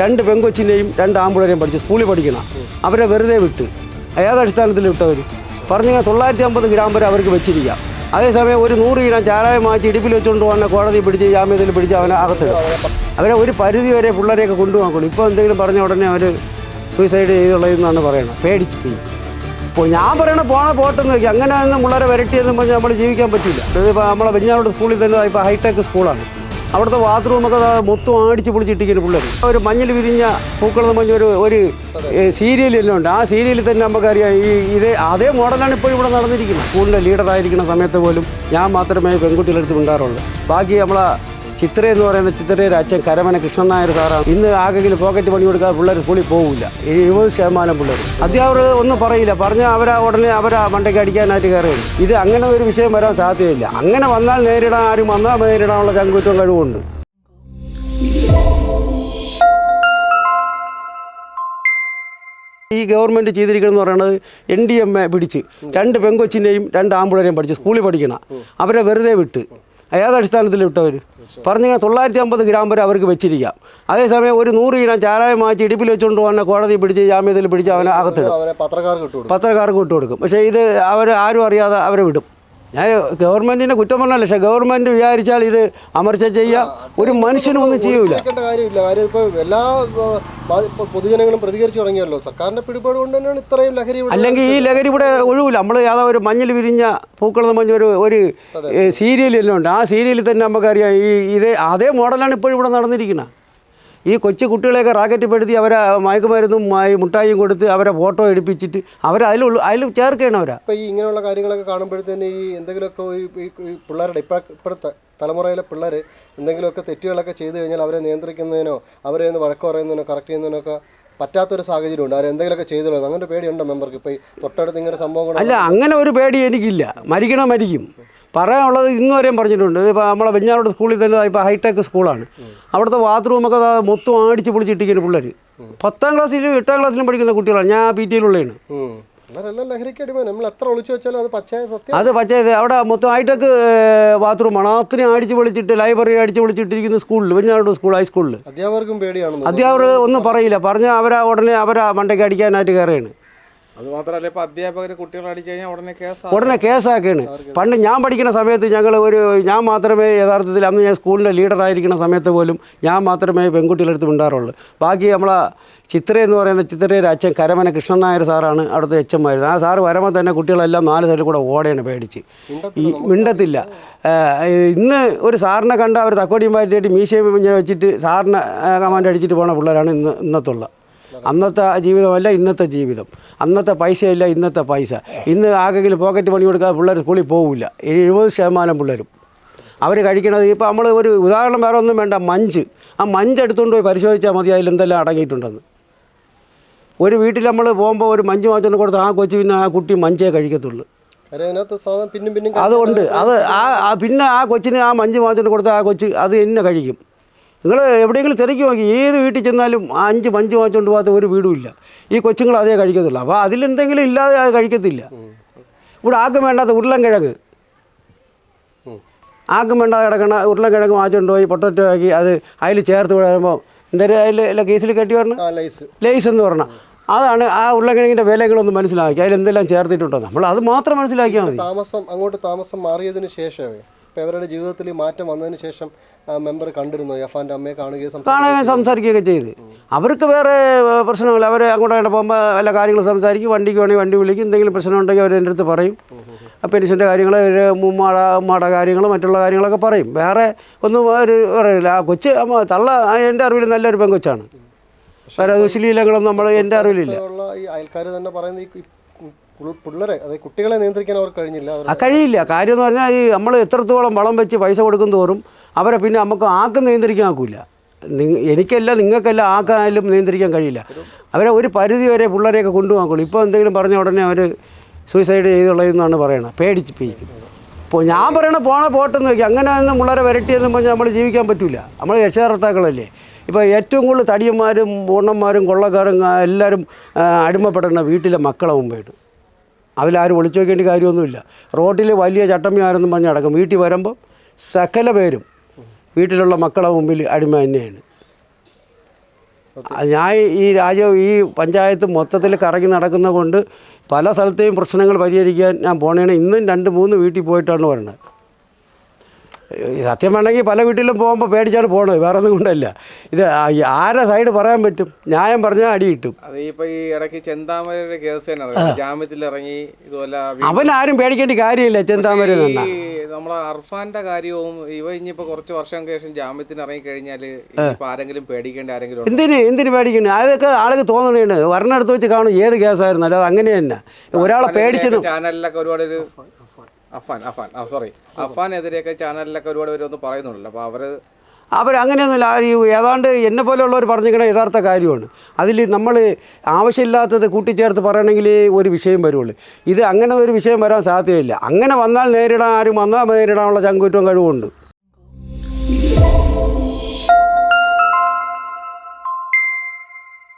രണ്ട് പെങ്കൊച്ചിനെയും രണ്ട് ആമ്പിളരെയും പഠിച്ചു സ്കൂളിൽ പഠിക്കണം. അവരെ വെറുതെ വിട്ട്. ഏതടിസ്ഥാനത്തിൽ വിട്ടവർ പറഞ്ഞാൽ തൊള്ളായിരത്തി അമ്പത് ഗ്രാം വരെ അവർക്ക് വെച്ചിരിക്കാം. അതേസമയം ഒരു നൂറ് ഗ്രാം ചാരായം മാറ്റി ഇടുപ്പിൽ വെച്ചുകൊണ്ട് പോകുന്ന കോടതി പിടിച്ച് ജാമ്യത്തിൽ പിടിച്ച് അവനെ അകത്തിടും. അവരെ ഒരു പരിധി വരെ പിള്ളേരെയൊക്കെ കൊണ്ടുപോകണം. ഇപ്പോൾ എന്തെങ്കിലും പറഞ്ഞ ഉടനെ അവർ സൂയിസൈഡ് ചെയ്തുള്ളതെന്നാണ് പറയുന്നത് പേടിച്ച് പോയി. ഇപ്പോൾ ഞാൻ പറയണ പോണ പോട്ടെന്ന് വെക്കാം. അങ്ങനെ ഒന്നും പിള്ളേരെ വരട്ടിയെന്നും പറഞ്ഞാൽ നമ്മൾ ജീവിക്കാൻ പറ്റില്ല. ഇതിപ്പോൾ നമ്മളെ വെഞ്ഞാറോട് സ്കൂളിൽ തന്നെ ഇപ്പോൾ ഹൈടെക് സ്കൂളാണ്. അവിടുത്തെ ബാത്റൂമൊക്കെ മൊത്തം അടിച്ച് പൊളിച്ചിട്ടിരിക്കുന്നു പിള്ളേർ ഒരു മഞ്ഞൾ വിരിഞ്ഞ പൂക്കൾ എന്ന് പറഞ്ഞ ഒരു ഒരു സീരിയൽ എല്ലാം ഉണ്ട്. ആ സീരിയലിൽ തന്നെ നമുക്കറിയാം ഈ ഇതേ അതേ മോഡലാണ് ഇപ്പോൾ ഇവിടെ നടന്നിരിക്കുന്നത്. സ്കൂളിന്റെ ലീഡറായിരിക്കുന്ന സമയത്ത് പോലും ഞാൻ മാത്രമേ പെൺകുട്ടികളെടുത്ത് മിണ്ടാറുള്ളൂ. ബാക്കി നമ്മളെ ചിത്ര എന്ന് പറയുന്ന ചിത്രയുടെ അച്ഛൻ കരമന കൃഷ്ണൻ നായർ സാറാണ്. ഇന്ന് ആകെങ്കിലും പോക്കറ്റ് പണി കൊടുക്കാതെ പിള്ളേർ സ്കൂളിൽ പോകില്ല എഴുപത് ശതമാനം പിള്ളേർ. അധ്യാപകർ ഒന്നും പറയില്ല. പറഞ്ഞാൽ അവരാ ഉടനെ അവരാ മണ്ടയ്ക്ക് അടിക്കാനായിട്ട് കയറിയത്. ഇത് അങ്ങനെ ഒരു വിഷയം വരാൻ സാധ്യതയില്ല. അങ്ങനെ വന്നാൽ നേരിടാൻ ആരും വന്നാൽ നേരിടാനുള്ള ചങ്കുറ്റവും കഴിവുണ്ട് ഈ ഗവൺമെന്റ് ചെയ്തിരിക്കണമെന്ന് പറയുന്നത് എൻ ഡി എം എ പിടിച്ച് രണ്ട് പെങ്കൊച്ചിനെയും രണ്ട് ആമ്പിളരെയും പഠിച്ച് സ്കൂളിൽ പഠിക്കണം. അവരെ വെറുതെ വിട്ട്. ഏതടിസ്ഥാനത്തിൽ വിട്ടവർ പറഞ്ഞാൽ തൊള്ളായിരത്തി അമ്പത് ഗ്രാം വരെ അവർക്ക് വെച്ചിരിക്കാം. അതേസമയം ഒരു നൂറ് ഗ്രാം ചാരായം മാറ്റി ഇടുപ്പിൽ വെച്ചുകൊണ്ട് വന്ന കോടതി പിടിച്ച് ജാമ്യത്തിൽ പിടിച്ച് അവനെ അകത്തിടും. പത്രക്കാർക്ക് ഇട്ടു കൊടുക്കും. പക്ഷേ ഇത് അവർ ആരും അറിയാതെ അവരെ വിടും. ഞാൻ ഗവൺമെന്റിന്റെ കുറ്റം പറഞ്ഞല്ല പക്ഷേ ഗവൺമെന്റ് വിചാരിച്ചാൽ ഇത് അമർച്ച ചെയ്യാം. ഒരു മനുഷ്യനും ഒന്നും ചെയ്യൂല. കാര്യമില്ല. കാര്യം ഇപ്പോൾ എല്ലാ പൊതുജനങ്ങളും പ്രതികരിച്ചു തുടങ്ങിയല്ലോ. സർക്കാരിന്റെ പിടിപാട് കൊണ്ട് തന്നെയാണ് ഇത്രയും ലഹരി അല്ലെങ്കിൽ ഈ ലഹരി ഇവിടെ ഒഴിവില്ല നമ്മൾ യാതാ ഒരു മഞ്ഞിൽ വിരിഞ്ഞ പൂക്കൾ എന്ന് പറഞ്ഞ ഒരു ഒരു സീരിയൽ എല്ലാം ഉണ്ട്. ആ സീരിയലിൽ തന്നെ നമുക്കറിയാം ഈ ഇതേ അതേ മോഡലാണ് ഇപ്പോൾ ഇവിടെ നടന്നിരിക്കുന്നത്. ഈ കൊച്ചു കുട്ടികളെയൊക്കെ റാക്കറ്റിപ്പെടുത്തി അവരെ മയക്കുമരുന്നും മായി മുട്ടായിയും കൊടുത്ത് അവരെ ഫോട്ടോ എടുപ്പിച്ചിട്ട് അവരെ അതിൽ അതിൽ ചേർക്കുകയാണ് അവരെ. ഈ ഇങ്ങനെയുള്ള കാര്യങ്ങളൊക്കെ കാണുമ്പോഴത്തേന് ഈ എന്തെങ്കിലുമൊക്കെ ഈ പിള്ളേരുടെ ഇപ്പം ഇപ്പോഴത്തെ തലമുറയിലെ പിള്ളേർ എന്തെങ്കിലുമൊക്കെ തെറ്റുകളൊക്കെ ചെയ്തു കഴിഞ്ഞാൽ അവരെ നിയന്ത്രിക്കുന്നതിനോ അവരെ ഒന്ന് വഴക്ക് പറയുന്നതിനോ കറക്റ്റ് ചെയ്യുന്നതിനോ ഒക്കെ പറ്റാത്തൊരു സാഹചര്യമുണ്ട്. അവർ എന്തെങ്കിലുമൊക്കെ ചെയ്തോളൂ അങ്ങനെ പേടിയുണ്ടോ മെമ്പർക്ക് ഇപ്പോൾ തൊട്ടടുത്ത് ഇങ്ങനെ സംഭവങ്ങൾ സംഭവം അല്ല അങ്ങനെ ഒരു പേടി എനിക്കില്ല. മരിക്കണം മരിക്കും. പറയാനുള്ളത് ഇന്ന് വരെയും പറഞ്ഞിട്ടുണ്ട്. ഇപ്പോൾ നമ്മളെ വെഞ്ഞാറോട് സ്കൂളിൽ തന്നെ ഇപ്പോൾ ഹൈടെക് സ്കൂളാണ് അവിടുത്തെ ബാത്റൂമൊക്കെ മൊത്തം ആടിച്ച് പൊളിച്ചിട്ടിരിക്കുന്നു പിള്ളേർ പത്താം ക്ലാസ്സിലും എട്ടാം ക്ലാസ്സിലും പഠിക്കുന്ന കുട്ടികളാണ്. ഞാൻ പി ടി എയിലുള്ളതാണ് ലഹരിക്ക് അടിമ നമ്മൾ എത്ര ഒളിച്ചു വെച്ചാലും അത് പച്ചയായ സത്യം. അത് പച്ചേ അവിടെ മൊത്തം ഹൈടെക് ബാത്റൂമാണ് അത്രയും അടിച്ച് പൊളിച്ചിട്ട് ലൈബ്രറി അടിച്ച് പൊളിച്ചിട്ടിരിക്കുന്ന സ്കൂളിൽ വെഞ്ഞാറോട് സ്കൂൾ ഹൈസ്കൂളിൽ അധ്യാപകർക്കും പേടിയാണ് അധ്യാപകർ ഒന്നും പറയില്ല. പറഞ്ഞാൽ അവരാ ഉടനെ അവരാ മണ്ടയ്ക്ക് അടിക്കാനായിട്ട് കയറുകയാണ്. ഇപ്പൊ അധ്യാപകർ കുട്ടികളെ അടിച്ചു കഴിഞ്ഞാൽ ഉടനെ കേസ് ഉടനെ കേസാക്കുകയാണ് പണ്ട് ഞാൻ പഠിക്കുന്ന സമയത്ത് ഞങ്ങൾ ഒരു ഞാൻ മാത്രമേ യഥാർത്ഥത്തിൽ അന്ന് ഞാൻ സ്കൂളിന്റെ ലീഡറായിരിക്കുന്ന സമയത്ത് പോലും ഞാൻ മാത്രമേ പെൺകുട്ടികളെടുത്ത് മിണ്ടാറുള്ളൂ. ബാക്കി നമ്മളെ ചിത്ര എന്ന് പറയുന്ന ചിത്രയുടെ അച്ഛൻ കരമന കൃഷ്ണൻ നായർ സാറാണ് അവിടുത്തെ അച്ഛന്മാരുന്നത് ആ സാറ് വരുമ്പോൾ തന്നെ കുട്ടികളെല്ലാം നാല് സൈഡിൽ കൂടെ ഓടയാണ് പേടിച്ച്. ഈ മിണ്ടത്തില്ല ഇന്ന് ഒരു സാറിനെ കണ്ട അവർ തക്കോടിയും മാറ്റിയിട്ട് മീശയും വെച്ചിട്ട് സാറിനെ കമാൻഡ് അടിച്ചിട്ട് പോണ പിള്ളേരാണ് ഇന്ന് ഇന്നത്തുള്ള. അന്നത്തെ ജീവിതമല്ല ഇന്നത്തെ ജീവിതം. അന്നത്തെ പൈസയല്ല ഇന്നത്തെ പൈസ. ഇന്ന് ആകെങ്കിലും പോക്കറ്റ് പണി കൊടുക്കാതെ പിള്ളേർ സ്കൂളിൽ പോകില്ല എഴുപത് ശതമാനം പിള്ളേരും. അവർ കഴിക്കണത് ഇപ്പോൾ നമ്മൾ ഒരു ഉദാഹരണം വേറെ ഒന്നും വേണ്ട മഞ്ച്. ആ മഞ്ച് എടുത്തുകൊണ്ട് പോയി പരിശോധിച്ചാൽ മതി അതിൽ എന്തെല്ലാം അടങ്ങിയിട്ടുണ്ടെന്ന്. ഒരു വീട്ടിൽ നമ്മൾ പോകുമ്പോൾ ഒരു മഞ്ച് വാങ്ങിച്ചുകൊണ്ട് കൊടുത്ത് ആ കൊച്ചു പിന്നെ ആ കുട്ടി മഞ്ചേ കഴിക്കത്തുള്ളൂ. അതുകൊണ്ട് അത് ആ പിന്നെ ആ കൊച്ചിന് ആ മഞ്ച് വാങ്ങിച്ചുകൊണ്ട് കൊടുത്ത ആ കൊച്ച് അത് എന്നെ കഴിക്കും. നിങ്ങൾ എവിടെയെങ്കിലും തിരക്കി നോക്കി ഏത് വീട്ടിൽ ചെന്നാലും അഞ്ച് മഞ്ച് വാങ്ങിച്ചുകൊണ്ട് പോകാത്ത ഒരു വീടും ഇല്ല. ഈ കൊച്ചുങ്ങൾ അതേ കഴിക്കത്തുള്ളൂ. അപ്പോൾ അതിലെന്തെങ്കിലും ഇല്ലാതെ അത് കഴിക്കത്തില്ല. ഇവിടെ ആർക്കും വേണ്ടാത്ത ഉരുളൻകിഴങ്ങ്. ആർക്കും വേണ്ടാതെ കിടക്കണ ഉരുളൻകിഴങ്ങ് വാങ്ങിച്ചുകൊണ്ട് പോയി പൊട്ടറ്റോ ആക്കി അത് അതിൽ ചേർത്ത് വിടുമ്പോൾ എന്തായാലും അതിൽ കേസിൽ കെട്ടി വരണം? ലൈസ്. എന്ന് പറഞ്ഞാൽ. അതാണ് ആ ഉരുളക്കിഴങ്ങിന്റെ വിലകളൊന്ന് മനസ്സിലാക്കി. അതിലെന്തെല്ലാം ചേർത്തിട്ടുണ്ടോ? നമ്മൾ അത് മാത്രം മനസ്സിലാക്കിയാൽ മതി. താമസം അങ്ങോട്ട് താമസം മാറിയതിന് ശേഷമേ ഇപ്പം ഇവരുടെ ജീവിതത്തിൽ മാറ്റം വന്നതിന് ശേഷം മെമ്പർ കണ്ടിരുന്നു? യഫാന്റെ അമ്മയെ കാണുകയും കാണുകയും സംസാരിക്കുകയൊക്കെ ചെയ്ത്. അവർക്ക് വേറെ പ്രശ്നമില്ല. അവർ അങ്ങോട്ട് അങ്ങോട്ട് പോകുമ്പോൾ എല്ലാ കാര്യങ്ങളും സംസാരിക്കും. വണ്ടിക്ക് വേണമെങ്കിൽ വണ്ടി വിളിക്കും. എന്തെങ്കിലും പ്രശ്നം ഉണ്ടെങ്കിൽ അവർ എന്റെ അടുത്ത് പറയും. പെൻഷന്റെ കാര്യങ്ങൾ ഒരു ഉമ്മാട ഉമ്മാട കാര്യങ്ങൾ മറ്റുള്ള കാര്യങ്ങളൊക്കെ പറയും. വേറെ ഒന്നും ഒരു പറയില്ല. ആ കൊച്ച് തള്ള എന്റെ അറിവിൽ നല്ലൊരു പെങ്കൊച്ചാണ് വേറെ ദുശീലങ്ങളൊന്നും നമ്മൾ എന്റെ അറിവിലില്ല. അയൽക്കാർ തന്നെ പറയുന്നത് പിള്ളേരെ അതായത് കുട്ടികളെ നിയന്ത്രിക്കാൻ അവർ കഴിഞ്ഞില്ല. കഴിയില്ല. കാര്യം എന്ന് പറഞ്ഞാൽ ഈ നമ്മൾ എത്രത്തോളം വളം വെച്ച് പൈസ കൊടുക്കും തോറും അവരെ പിന്നെ നമുക്ക് ആക്കും നിയന്ത്രിക്കാൻ ആക്കില്ല എനിക്കല്ല നിങ്ങൾക്കല്ല ആക്കാനും നിയന്ത്രിക്കാൻ കഴിയില്ല. അവരെ ഒരു പരിധി വരെ പിള്ളേരെയൊക്കെ കൊണ്ടുപോകുള്ളൂ ഇപ്പോൾ എന്തെങ്കിലും പറഞ്ഞ ഉടനെ അവർ സൂയിസൈഡ് ചെയ്തുള്ളതെന്നാണ് പറയണത്. പേടിച്ച് പേടിക്കും ഇപ്പോൾ ഞാൻ പറയണ പോണ പോട്ടെന്ന് നോക്കി അങ്ങനെ ഒന്നും പിള്ളേരെ വരട്ടിയെന്നും പറഞ്ഞാൽ നമ്മൾ ജീവിക്കാൻ പറ്റില്ല നമ്മൾ രക്ഷകർത്താക്കളല്ലേ. ഇപ്പോൾ ഏറ്റവും കൂടുതൽ തടിയന്മാരും പൂർണന്മാരും കൊള്ളക്കാരും എല്ലാവരും അടിമപ്പെടുന്ന വീട്ടിലെ മക്കളെ മുമ്പായിട്ട്. അതിലാരും ഒളിച്ചു വയ്ക്കേണ്ട കാര്യമൊന്നുമില്ല. റോഡിൽ വലിയ ചട്ടമ്മിയാരെന്നും പറഞ്ഞ് നടക്കും. വീട്ടിൽ വരുമ്പം സകല പേരും വീട്ടിലുള്ള മക്കളെ മുമ്പിൽ അടിമ തന്നെയാണ്. ഞാൻ ഈ രാജ്യം ഈ പഞ്ചായത്ത് മൊത്തത്തിൽ കറങ്ങി നടക്കുന്ന കൊണ്ട് പല സ്ഥലത്തെയും പ്രശ്നങ്ങൾ പരിഹരിക്കാൻ ഞാൻ പോണേണ്. ഇന്നും രണ്ട് മൂന്ന് വീട്ടിൽ പോയിട്ടാണ് ഈ സത്യം വേണമെങ്കിൽ പല വീട്ടിലും പോകുമ്പോൾ പേടിച്ചാണ് പോകണത് വേറെ ഒന്നും കൊണ്ടല്ല. ഇത് ആരെ സൈഡ് പറയാൻ പറ്റും? ന്യായം പറഞ്ഞാൽ അടി കിട്ടും. അവൻ ആരും പേടിക്കേണ്ട കാര്യമില്ല ചെന്താമര നമ്മളെ അർഫാന്റെ കാര്യവും ഇവ ഇനിയിപ്പോ കുറച്ച് വർഷം ശേഷം ജാമ്യത്തിന് ഇറങ്ങി കഴിഞ്ഞാൽ ആരെങ്കിലും പേടിക്കേണ്ട ആരെങ്കിലും? എന്തിന് എന്തിന് പേടിക്കണേ? അതൊക്കെ ആൾക്ക് തോന്നണേണ്. വരണടുത്ത് വെച്ച് കാണും ഏത് കേസായിരുന്നു? അല്ലാതെ അങ്ങനെ തന്നെ. ഒരാളെ പേടിച്ചത് ചാനലിലൊക്കെ ഒരുപാട് ഒരു അഫാൻ അഫാൻ. ആ സോറി അഫാനെതിരെയൊക്കെ ചാനലിലൊക്കെ ഒരുപാട് പേര് ഒന്ന് പറയുന്നുണ്ടല്ലോ. അവർ അവർ അവരങ്ങനെയൊന്നുമില്ല ഏതാണ്ട് എന്നെ പോലെയുള്ളവർ പറഞ്ഞിരിക്കണ യഥാർത്ഥ കാര്യമാണ്. അതിൽ നമ്മൾ ആവശ്യമില്ലാത്തത് കൂട്ടിച്ചേർത്ത് പറയണമെങ്കിൽ ഒരു വിഷയം വരുള്ളൂ. ഇത് അങ്ങനെ ഒരു വിഷയം വരാൻ സാധ്യതയില്ല. അങ്ങനെ വന്നാൽ നേരിടാൻ ആരും വന്നാൽ നേരിടാനുള്ള ചങ്കൂറ്റവും കഴിവുണ്ട്